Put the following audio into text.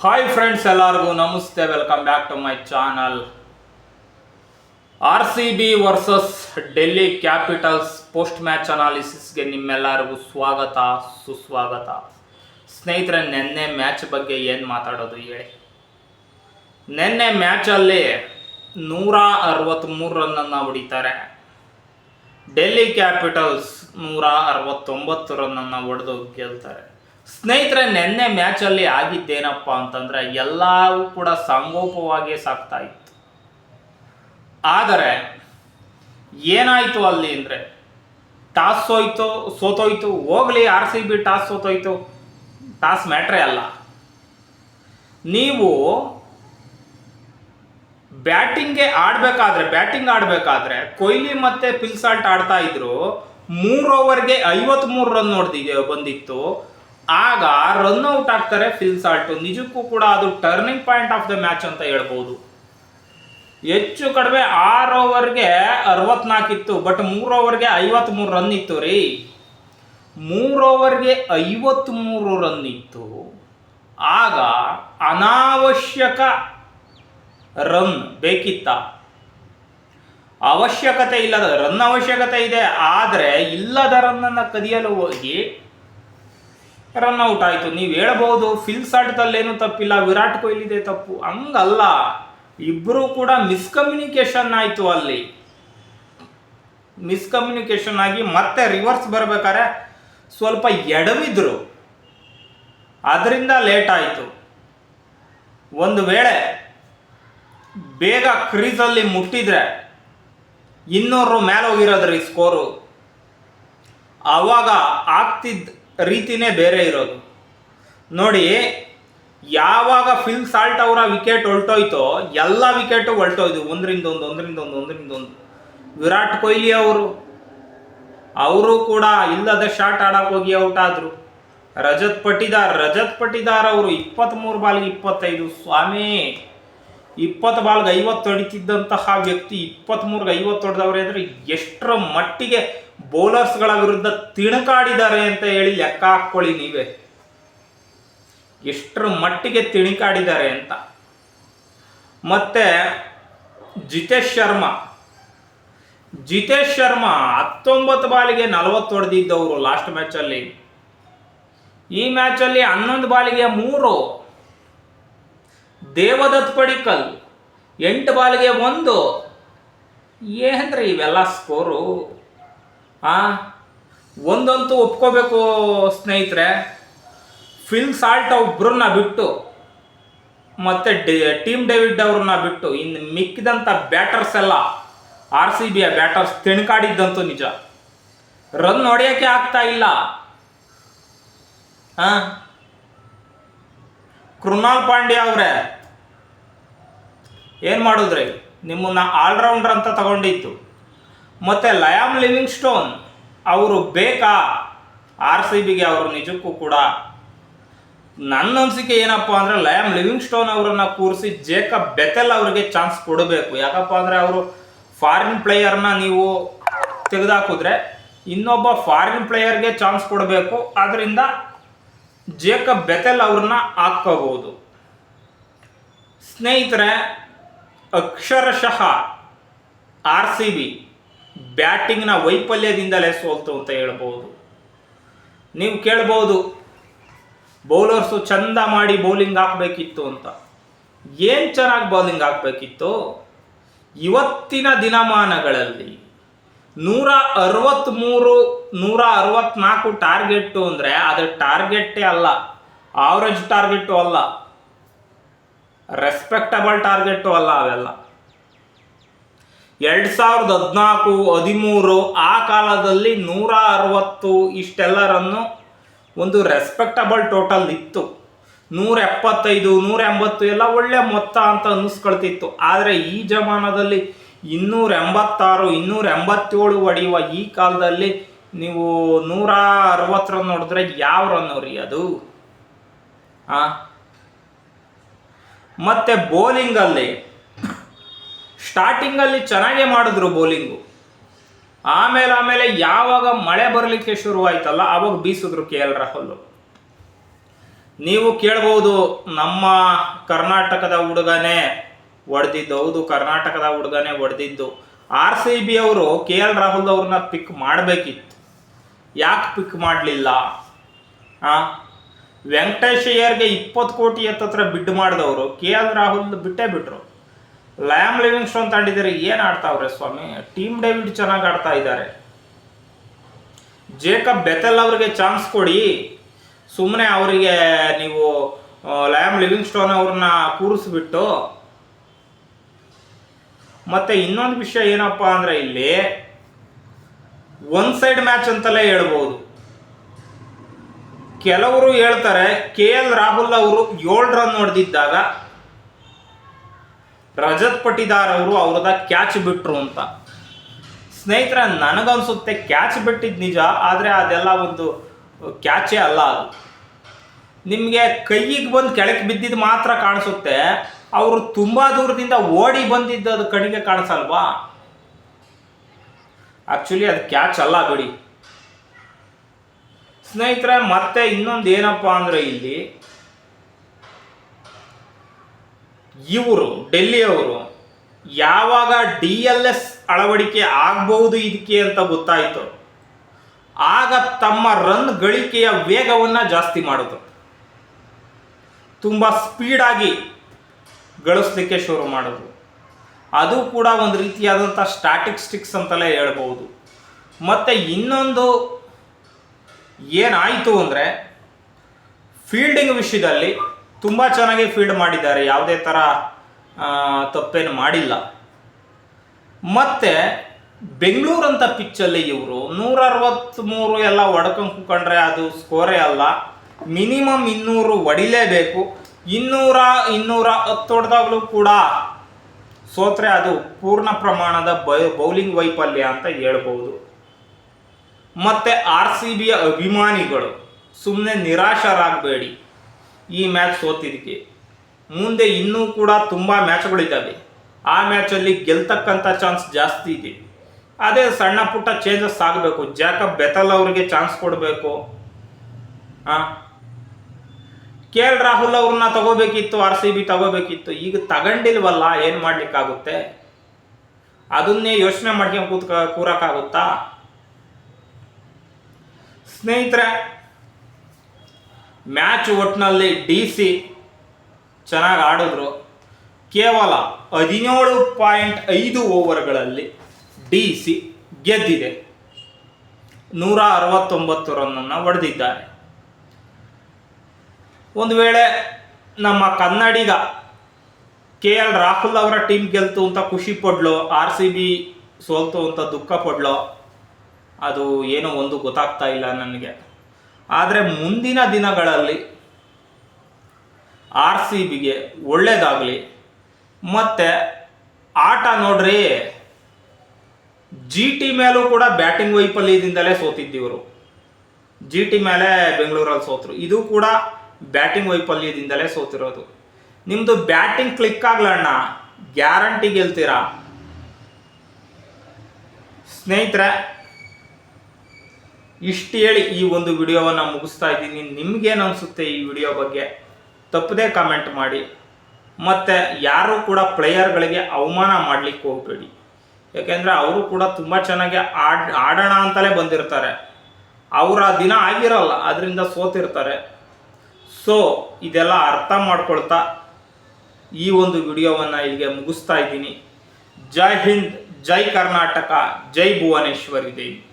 Hi friends ಎಲ್ಲರಿಗೂ ನಮಸ್ತೆ. Welcome back to my channel R C B versus Delhi Capitals post match ಅನಾಲಿಸಿಸ್ಗೆ ನಿಮ್ಮೆಲ್ಲರಿಗೂ ಸ್ವಾಗತ, ಸುಸ್ವಾಗತ. ಸ್ನೇಹಿತರೆ, ನಿನ್ನೆ ಮ್ಯಾಚ್ ಬಗ್ಗೆ ಏನು ಮಾತಾಡೋದು ಹೇಳಿ. ನಿನ್ನೆ ಮ್ಯಾಚಲ್ಲಿ ನೂರ ಅರವತ್ತ್ಮೂರು ರನ್ನನ್ನು ಹೊಡಿತಾರೆ. ಡೆಲ್ಲಿ ಕ್ಯಾಪಿಟಲ್ಸ್ ನೂರ ಅರವತ್ತೊಂಬತ್ತು ರನ್ನನ್ನು ಹೊಡೆದು ಗೆಲ್ತಾರೆ. ಸ್ನೇಹಿತರೆ, ನಿನ್ನೆ ಮ್ಯಾಚಲ್ಲಿ ಆಗಿದ್ದೇನಪ್ಪ ಅಂತಂದರೆ ಎಲ್ಲವೂ ಕೂಡ ಸಂಗೋಪವಾಗಿ ಸಾಕ್ತಾ ಇತ್ತು. ಆದರೆ, ಏನಾಯಿತು ಅಲ್ಲಿ ಅಂದರೆ, ಟಾಸ್ ಸೋಯ್ತು, ಸೋತೋಯ್ತು, ಹೋಗ್ಲಿ ಆರ್ ಸಿ ಬಿ ಟಾಸ್ ಸೋತೋಯ್ತು, ಟಾಸ್ ಮ್ಯಾಟ್ರೇ ಅಲ್ಲ. ನೀವು ಬ್ಯಾಟಿಂಗ್ಗೆ ಆಡಬೇಕಾದ್ರೆ, ಬ್ಯಾಟಿಂಗ್ ಆಡಬೇಕಾದ್ರೆ, ಕೊಹ್ಲಿ ಮತ್ತೆ ಪಿಲ್ಸಾಲ್ಟ್ ಆಡ್ತಾ ಇದ್ರು ಮೂರು ಓವರ್ಗೆ ಐವತ್ಮೂರು ರನ್ ನೋಡ್ದಿದೆ ಬಂದಿತ್ತು. ಆಗ ರನ್ ಔಟ್ ಆಗ್ತಾರೆ ಫಿಲ್ಸಾಲ್ಟ್ ನಿಜಕ್ಕೂ ಕೂಡ ಅದು turning point of the match ಅಂತ ಹೇಳ್ಬೋದು. ಹೆಚ್ಚು ಕಡಿಮೆ ಆರು ಓವರ್ಗೆ ಅರವತ್ನಾಲ್ಕಿತ್ತು ಬಟ್ ಮೂರು ಓವರ್ಗೆ ಐವತ್ಮೂರು ರನ್ ಇತ್ತು ರೀ. ಮೂರು ಓವರ್ಗೆ ಐವತ್ಮೂರು ರನ್ ಇತ್ತು. ಆಗ ಅನಾವಶ್ಯಕ ರನ್ ಬೇಕಿತ್ತ? ಅವಶ್ಯಕತೆ ಇಲ್ಲದ ರನ್ ಅವಶ್ಯಕತೆ ಇದೆ, ಆದರೆ ಇಲ್ಲದ ರನ್ನನ್ನು ಕದಿಯಲು ಹೋಗಿ ರನ್ ಔಟ್ ಆಯಿತು. ನೀವು ಹೇಳಬಹುದು ಹೇಳ್ಬೋದು ಆಟದಲ್ಲೇನು ತಪ್ಪಿಲ್ಲ, ವಿರಾಟ್ ಕೊಹ್ಲಿದೆ ತಪ್ಪು. ಹಂಗಲ್ಲ. ಇಬ್ಬರು ಕೂಡ ಮಿಸ್ಕಮ್ಯುನಿಕೇಶನ್ ಆಯಿತು ಅಲ್ಲಿ. ಮಿಸ್ಕಮ್ಯುನಿಕೇಶನ್ ಆಗಿ ಮತ್ತೆ ರಿವರ್ಸ್ ಬರಬೇಕಾದ್ರೆ ಸ್ವಲ್ಪ ಎಡವಿದ್ರು. ಅದರಿಂದ ಲೇಟ್ ಆಯಿತು. ಒಂದು ವೇಳೆ ಬೇಗ ಕ್ರೀಸಲ್ಲಿ ಮುಟ್ಟಿದ್ರೆ ಇನ್ನೂರು ಮೇಲೆ ಹೋಗಿರೋದ್ರಿ ಸ್ಕೋರು ಆವಾಗ ಆಗ್ತಿದ್ದ ರೀತಿನೇ ಬೇರೆ ಇರೋದು. ನೋಡಿ, ಯಾವಾಗ ಫಿಲ್ ಸಾಲ್ಟ್ ಅವರ ವಿಕೆಟ್ ಹೊಲ್ಟೋಯ್ತೋ, ಎಲ್ಲ ವಿಕೆಟು ಹೊಲ್ಟೋಯ್ತು ಒಂದರಿಂದ ಒಂದು ಒಂದರಿಂದ ಒಂದು ಒಂದರಿಂದ ಒಂದು. ವಿರಾಟ್ ಕೊಹ್ಲಿ ಅವರು ಅವರು ಕೂಡ ಇಲ್ಲದ ಶಾಟ್ ಆಡಕ್ಕೆ ಹೋಗಿ ಔಟ್ ಆದರು. ರಜತ್ ಪಟಿದಾರ್ ರಜತ್ ಪಟಿದಾರ್ ಅವರು ಇಪ್ಪತ್ತ್ಮೂರು ಬಾಲ್ಗೆ ಇಪ್ಪತ್ತೈದು. ಸ್ವಾಮಿ, ಇಪ್ಪತ್ತು ಬಾಲ್ಗೆ ಐವತ್ತು ಹೊಡಿತಿದ್ದಂತಹ ವ್ಯಕ್ತಿ ಇಪ್ಪತ್ತ್ಮೂರ್ಗೆ ಐವತ್ತು ಹೊಡೆದವ್ರೆ ಅಂದರೆ ಎಷ್ಟರ ಮಟ್ಟಿಗೆ ಬೌಲರ್ಸ್ಗಳ ವಿರುದ್ಧ ತಿಣುಕಾಡಿದ್ದಾರೆ ಅಂತ ಹೇಳಿ ಲೆಕ್ಕ ಹಾಕ್ಕೊಳ್ಳಿ ನೀವೇ. ಎಷ್ಟರ ಮಟ್ಟಿಗೆ ತಿಣುಕಾಡಿದ್ದಾರೆ ಅಂತ. ಮತ್ತೆ ಜಿತೇಶ್ ಶರ್ಮಾ. ಜಿತೇಶ್ ಶರ್ಮಾ ಹತ್ತೊಂಬತ್ತು ಬಾಲಿಗೆ ನಲವತ್ತು ಹೊಡೆದಿದ್ದವರು ಲಾಸ್ಟ್ ಮ್ಯಾಚಲ್ಲಿ ಈ ಮ್ಯಾಚಲ್ಲಿ ಹನ್ನೊಂದು ಬಾಲಿಗೆ ಮೂರು. ದೇವದತ್ ಪಡಿಕಲ್ ಎಂಟು ಬಾಲಿಗೆ ಒಂದು. ಏನಂದ್ರೆ ಇವೆಲ್ಲ ಸ್ಕೋರು ಆ? ಒಂದಂತೂ ಒಪ್ಕೋಬೇಕು ಸ್ನೇಹಿತರೆ. ಫಿಲ್ ಸಾಲ್ಟ್ ಒಬ್ಬರನ್ನ ಬಿಟ್ಟು, ಮತ್ತು ಟೀಮ್ ಡೇವಿಡ್ ಅವ್ರನ್ನ ಬಿಟ್ಟು ಇನ್ನು ಮಿಕ್ಕಿದಂಥ ಬ್ಯಾಟರ್ಸ್ ಎಲ್ಲ, ಆರ್ ಸಿ ಬಿಯ ಬ್ಯಾಟರ್ಸ್ ತಿಣ್ಕಾಡಿದ್ದಂತೂ ನಿಜ. ರನ್ ಹೊಡೆಯೋಕ್ಕೆ ಆಗ್ತಾ ಇಲ್ಲ. ಹಾಂ ಕೃಣಾಲ್ ಪಾಂಡ್ಯ ಅವರೇ, ಏನು ಮಾಡಿದ್ರಿ? ನಿಮ್ಮನ್ನ ಆಲ್ರೌಂಡರ್ ಅಂತ ತಗೊಂಡಿತ್ತು ಮತ್ತು ಲಯಾಮ್ ಲಿವಿಂಗ್ ಸ್ಟೋನ್ ಅವರು ಬೇಕಾ? ಆರ್ ಸಿ ಬಿಗೆ ಅವರು ನಿಜಕ್ಕೂ ಕೂಡ ನನ್ನ ಅನಿಸಿಕೆ ಏನಪ್ಪ ಅಂದರೆ ಲಯಾಮ್ ಲಿವಿಂಗ್ ಸ್ಟೋನ್ ಅವರನ್ನು ಕೂರಿಸಿ ಜೇಕಬ್ ಬೆತೆಲ್ ಅವರಿಗೆ ಚಾನ್ಸ್ ಕೊಡಬೇಕು. ಯಾಕಪ್ಪ ಅಂದರೆ ಅವರು ಫಾರಿನ್ ಪ್ಲೇಯರ್ನ ನೀವು ತೆಗೆದಾಕಿದ್ರೆ ಇನ್ನೊಬ್ಬ ಫಾರಿನ್ ಪ್ಲೇಯರ್ಗೆ ಚಾನ್ಸ್ ಕೊಡಬೇಕು. ಆದ್ದರಿಂದ ಜೇಕಬ್ ಬೆತೆಲ್ ಅವ್ರನ್ನ ಹಾಕ್ಕೋಬಹುದು. ಸ್ನೇಹಿತರೆ, ಅಕ್ಷರಶಃ ಆರ್ ಸಿ ಬಿ ಬ್ಯಾಟಿಂಗ್ನ ವೈಫಲ್ಯದಿಂದಲೇ ಸೋಲ್ತು ಅಂತ ಹೇಳ್ಬೋದು. ನೀವು ಕೇಳ್ಬೋದು, ಬೌಲರ್ಸು ಚಂದ ಮಾಡಿ ಬೌಲಿಂಗ್ ಹಾಕಬೇಕಿತ್ತು ಅಂತ. ಏನು ಚೆನ್ನಾಗಿ ಬೌಲಿಂಗ್ ಹಾಕಬೇಕಿತ್ತು, ಇವತ್ತಿನ ದಿನಮಾನಗಳಲ್ಲಿ ನೂರ ಅರವತ್ತ್ಮೂರು ನೂರ ಅರವತ್ನಾಲ್ಕು ಟಾರ್ಗೆಟ್ಟು ಅಂದರೆ ಅದು ಟಾರ್ಗೆಟ್ಟೇ ಅಲ್ಲ, ಆವ್ರೇಜ್ ಟಾರ್ಗೆಟ್ಟು ಅಲ್ಲ, ರೆಸ್ಪೆಕ್ಟಬಲ್ ಟಾರ್ಗೆಟ್ಟು ಅಲ್ಲ ಅವೆಲ್ಲ. ಎರಡು ಸಾವಿರದ ಹದಿನಾಲ್ಕು, ಹದಿಮೂರು ಆ ಕಾಲದಲ್ಲಿ ನೂರ ಅರವತ್ತು ಇಷ್ಟೆಲ್ಲರನ್ನು ಒಂದು ರೆಸ್ಪೆಕ್ಟಬಲ್ ಟೋಟಲ್ ಇತ್ತು. ನೂರ ಎಪ್ಪತ್ತೈದು ನೂರ ಎಂಬತ್ತು ಎಲ್ಲ ಒಳ್ಳೆ ಮೊತ್ತ ಅಂತ ಅನ್ನಿಸ್ಕೊಳ್ತಿತ್ತು. ಆದರೆ ಈ ಜಮಾನದಲ್ಲಿ ಇನ್ನೂರ ಎಂಬತ್ತಾರು ಇನ್ನೂರ ಎಂಬತ್ತೇಳು ಹೊಡೆಯುವ ಈ ಕಾಲದಲ್ಲಿ ನೀವು ನೂರ ಅರವತ್ತರ ನೋಡಿದ್ರೆ ಯಾವ ರನ್ ರೀ ಅದು? ಆ? ಮತ್ತೆ ಬೌಲಿಂಗಲ್ಲಿ ಸ್ಟಾರ್ಟಿಂಗಲ್ಲಿ ಚೆನ್ನಾಗೇ ಮಾಡಿದ್ರು ಬೌಲಿಂಗು ಆಮೇಲೆ ಆಮೇಲೆ ಯಾವಾಗ ಮಳೆ ಬರಲಿಕ್ಕೆ ಶುರುವಾಯ್ತಲ್ಲ, ಅವಾಗ ಬೀಸಿದ್ರು ಕೆ ಎಲ್ ರಾಹುಲ್. ನೀವು ಕೇಳ್ಬೋದು, ನಮ್ಮ ಕರ್ನಾಟಕದ ಹುಡುಗನೇ ಹೊಡೆದಿದ್ದು ಹೌದು, ಕರ್ನಾಟಕದ ಹುಡುಗನೇ ಹೊಡೆದಿದ್ದು ಆರ್ ಸಿ ಬಿ ಅವರು ಕೆ ಎಲ್ ರಾಹುಲ್ ಅವ್ರನ್ನ ಪಿಕ್ ಮಾಡಬೇಕಿತ್ತು. ಯಾಕೆ ಪಿಕ್ ಮಾಡಲಿಲ್ಲ? ಹಾಂ ವೆಂಕಟೇಶ್ ಅಯ್ಯರ್ಗೆ ಇಪ್ಪತ್ತು ಕೋಟಿ ಹತ್ತತ್ರ ಬಿಡ್ ಮಾಡಿದವರು. ಕೆ ಎಲ್ ರಾಹುಲ್ ಬಿಟ್ಟೇ ಬಿಟ್ರು. ಲ್ಯಾಮ್ ಲಿವಿಂಗ್ ಸ್ಟೋನ್ ತಂಡಿದ್ದೀರಿ ಏನು ಆಡ್ತಾವ್ರೆ ಸ್ವಾಮಿ? ಟೀಮ್ ಡೇವಿಡ್ ಚೆನ್ನಾಗಿ ಆಡ್ತಾ ಇದ್ದಾರೆ. ಜೇಕಬ್ ಬೆತಲ್ ಅವರಿಗೆ ಚಾನ್ಸ್ ಕೊಡಿ. ಸುಮ್ಮನೆ ಅವರಿಗೆ ನೀವು ಲ್ಯಾಮ್ ಲಿವಿಂಗ್ ಸ್ಟೋನ್ ಅವ್ರನ್ನ ಕೂರಿಸ್ಬಿಟ್ಟು. ಮತ್ತೆ ಇನ್ನೊಂದು ವಿಷಯ ಏನಪ್ಪ ಅಂದ್ರೆ ಇಲ್ಲಿ ಒನ್ ಸೈಡ್ ಮ್ಯಾಚ್ ಅಂತಲೇ ಹೇಳ್ಬೋದು. ಕೆಲವರು ಹೇಳ್ತಾರೆ ಕೆ ಎಲ್ ರಾಹುಲ್ ಅವರು ಏಳು ರನ್ ಹೊಡೆದಿದ್ದಾಗ ರಜತ್ ಪಟಿದಾರ್ ಅವರು ಅವ್ರದ ಕ್ಯಾಚ್ ಬಿಟ್ರು ಅಂತ. ಸ್ನೇಹಿತರ, ನನಗನ್ಸುತ್ತೆ ಕ್ಯಾಚ್ ಬಿಟ್ಟಿದ್ದು ನಿಜ, ಆದರೆ ಅದೆಲ್ಲ ಒಂದು ಕ್ಯಾಚೇ ಅಲ್ಲ ಅದು. ನಿಮಗೆ ಕೈಗೆ ಬಂದು ಕೆಳಕ್ಕೆ ಬಿದ್ದಿದ್ದು ಮಾತ್ರ ಕಾಣಿಸುತ್ತೆ, ಅವರು ತುಂಬ ದೂರದಿಂದ ಓಡಿ ಬಂದಿದ್ದು ಅದು ಕಣಿಗೆ ಕಾಣಿಸಲ್ವಾ? ಆ್ಯಕ್ಚುಲಿ ಅದು ಕ್ಯಾಚ್ ಅಲ್ಲ ಬಿಡಿ. ಸ್ನೇಹಿತರೆ, ಮತ್ತೆ ಇನ್ನೊಂದು ಏನಪ್ಪ ಅಂದರೆ ಇಲ್ಲಿ ಇವರು, ಡೆಲ್ಲಿಯವರು ಯಾವಾಗ ಡಿ ಎಲ್ ಎಸ್ ಅಳವಡಿಕೆ ಆಗಬಹುದು ಇದಕ್ಕೆ ಅಂತ ಗೊತ್ತಾಯಿತು. ಆಗ ತಮ್ಮ ರನ್ ಗಳಿಕೆಯ ವೇಗವನ್ನು ಜಾಸ್ತಿ ಮಾಡಿದ್ರು ತುಂಬ ಸ್ಪೀಡಾಗಿ ಗಳಿಸ್ಲಿಕ್ಕೆ ಶುರು ಮಾಡಿದ್ರು ಅದು ಕೂಡ ಒಂದು ರೀತಿಯಾದಂಥ ಸ್ಟ್ಯಾಟಿಸ್ಟಿಕ್ಸ್ ಅಂತಲೇ ಹೇಳ್ಬೋದು ಮತ್ತು ಇನ್ನೊಂದು ಏನಾಯಿತು ಅಂದರೆ, ಫೀಲ್ಡಿಂಗ್ ವಿಷಯದಲ್ಲಿ ತುಂಬ ಚೆನ್ನಾಗಿ ಫೀಡ್ ಮಾಡಿದ್ದಾರೆ. ಯಾವುದೇ ಥರ ತಪ್ಪೇನು ಮಾಡಿಲ್ಲ. ಮತ್ತು ಬೆಂಗಳೂರು ಅಂತ ಪಿಚ್ಚಲ್ಲಿ ಇವರು ನೂರ ಅರವತ್ತ್ಮೂರು ಎಲ್ಲ ಹೊಡ್ಕೊಂಡು ಕೂಕೊಂಡ್ರೆ ಅದು ಸ್ಕೋರೇ ಅಲ್ಲ. ಮಿನಿಮಮ್ ಇನ್ನೂರು ಹೊಡಿಲೇಬೇಕು ಇನ್ನೂರ ಇನ್ನೂರ ಹತ್ತು ಹೊಡೆದಾಗಲೂ ಕೂಡ ಸೋತ್ರೆ ಅದು ಪೂರ್ಣ ಪ್ರಮಾಣದ ಬೌಲಿಂಗ್ ವೈಫಲ್ಯ ಅಂತ ಹೇಳ್ಬೋದು. ಮತ್ತೆ ಆರ್ ಸಿ ಬಿಯ ಅಭಿಮಾನಿಗಳು ಸುಮ್ಮನೆ ನಿರಾಶರಾಗಬೇಡಿ. ಈ ಮ್ಯಾಚ್ ಸೋತಿದ್ದಕ್ಕೆ ಮುಂದೆ ಇನ್ನೂ ಕೂಡ ತುಂಬ ಮ್ಯಾಚ್ಗಳಿದ್ದಾವೆ. ಆ ಮ್ಯಾಚಲ್ಲಿ ಗೆಲ್ತಕ್ಕಂಥ ಚಾನ್ಸ್ ಜಾಸ್ತಿ ಇದೆ. ಅದೇ ಸಣ್ಣ ಪುಟ್ಟ ಚೇಂಜಸ್ ಆಗಬೇಕು. ಜಾಕಬ್ ಬೆತಲ್ ಅವರಿಗೆ ಚಾನ್ಸ್ ಕೊಡಬೇಕು. ಹಾಂ ಕೆ ಎಲ್ ರಾಹುಲ್ ಅವ್ರನ್ನ ತಗೋಬೇಕಿತ್ತು, ಆರ್ ಸಿ ಬಿ ತಗೋಬೇಕಿತ್ತು. ಈಗ ತಗೊಂಡಿಲ್ವಲ್ಲ, ಏನು ಮಾಡಲಿಕ್ಕಾಗುತ್ತೆ? ಅದನ್ನೇ ಯೋಚನೆ ಮಾಡ್ಕೊಂಡು ಕೂತ್ಕ ಕೂರಕ್ಕಾಗುತ್ತಾ? ಸ್ನೇಹಿತರೆ ಮ್ಯಾಚ್ ಒಟ್ಟಿನಲ್ಲಿ ಡಿ ಸಿ ಚೆನ್ನಾಗಿ ಆಡಿದ್ರು. ಕೇವಲ ಹದಿನೇಳು ಪಾಯಿಂಟ್ ಐದು ಓವರ್ಗಳಲ್ಲಿ ಡಿ ಸಿ ಗೆದ್ದಿದೆ. ನೂರ ಅರವತ್ತೊಂಬತ್ತು ರನ್ನನ್ನು ಹೊಡೆದಿದ್ದಾರೆ. ಒಂದು ವೇಳೆ ನಮ್ಮ ಕನ್ನಡಿಗ ಕೆ ಎಲ್ ರಾಹುಲ್ ಅವರ ಟೀಮ್ ಗೆಲ್ತು ಅಂತ ಖುಷಿ ಪಡ್ಲು, ಆರ್ ಸಿ ಬಿ ಸೋಲ್ತು ಅಂತ ದುಃಖ ಪಡ್ಲೋ, ಅದು ಏನೋ ಒಂದು ಗೊತ್ತಾಗ್ತಾ ಇಲ್ಲ ನನಗೆ. ಆದರೆ ಮುಂದಿನ ದಿನಗಳಲ್ಲಿ ಆರ್ ಸಿ ಬಿಗೆ ಒಳ್ಳೆಯದಾಗಲಿ ಮತ್ತು ಆಟ ನೋಡ್ರಿ ಜಿ ಟಿ ಮೇಲೂ ಕೂಡ ಬ್ಯಾಟಿಂಗ್ ವೈಫಲ್ಯದಿಂದಲೇ ಸೋತಿದ್ದಿವರು. ಜಿ ಟಿ ಮೇಲೆ ಬೆಂಗಳೂರಲ್ಲಿ ಸೋತರು. ಇದು ಕೂಡ ಬ್ಯಾಟಿಂಗ್ ವೈಫಲ್ಯದಿಂದಲೇ ಸೋತಿರೋದು. ನಿಮ್ಮದು ಬ್ಯಾಟಿಂಗ್ ಕ್ಲಿಕ್ ಆಗ್ಲಣ್ಣ ಗ್ಯಾರಂಟಿ ಗೆಲ್ತೀರಾ? ಸ್ನೇಹಿತರೆ ಇಷ್ಟು ಹೇಳಿ ಈ ಒಂದು ವಿಡಿಯೋವನ್ನು ಮುಗಿಸ್ತಾ ಇದ್ದೀನಿ. ನಿಮ್ಗೇನು ಅನಿಸುತ್ತೆ ಈ ವಿಡಿಯೋ ಬಗ್ಗೆ? ತಪ್ಪದೇ ಕಾಮೆಂಟ್ ಮಾಡಿ. ಮತ್ತು ಯಾರೂ ಕೂಡ ಪ್ಲೇಯರ್ಗಳಿಗೆ ಅವಮಾನ ಮಾಡಲಿಕ್ಕೆ ಹೋಗಬೇಡಿ. ಯಾಕೆಂದರೆ ಅವರು ಕೂಡ ತುಂಬ ಚೆನ್ನಾಗಿ ಆಡ್, ಆಡೋಣ ಅಂತಲೇ ಬಂದಿರ್ತಾರೆ. ಅವರ ದಿನ ಆಗಿರಲ್ಲ, ಅದರಿಂದ ಸೋತಿರ್ತಾರೆ. ಸೊ ಇದೆಲ್ಲ ಅರ್ಥ ಮಾಡ್ಕೊಳ್ತಾ ಈ ಒಂದು ವಿಡಿಯೋವನ್ನು ಇಲ್ಲಿಗೆ ಮುಗಿಸ್ತಾ ಇದ್ದೀನಿ. ಜೈ ಹಿಂದ್, ಜೈ ಕರ್ನಾಟಕ, ಜೈ ಭುವನೇಶ್ವರಿ ದೇವಿ.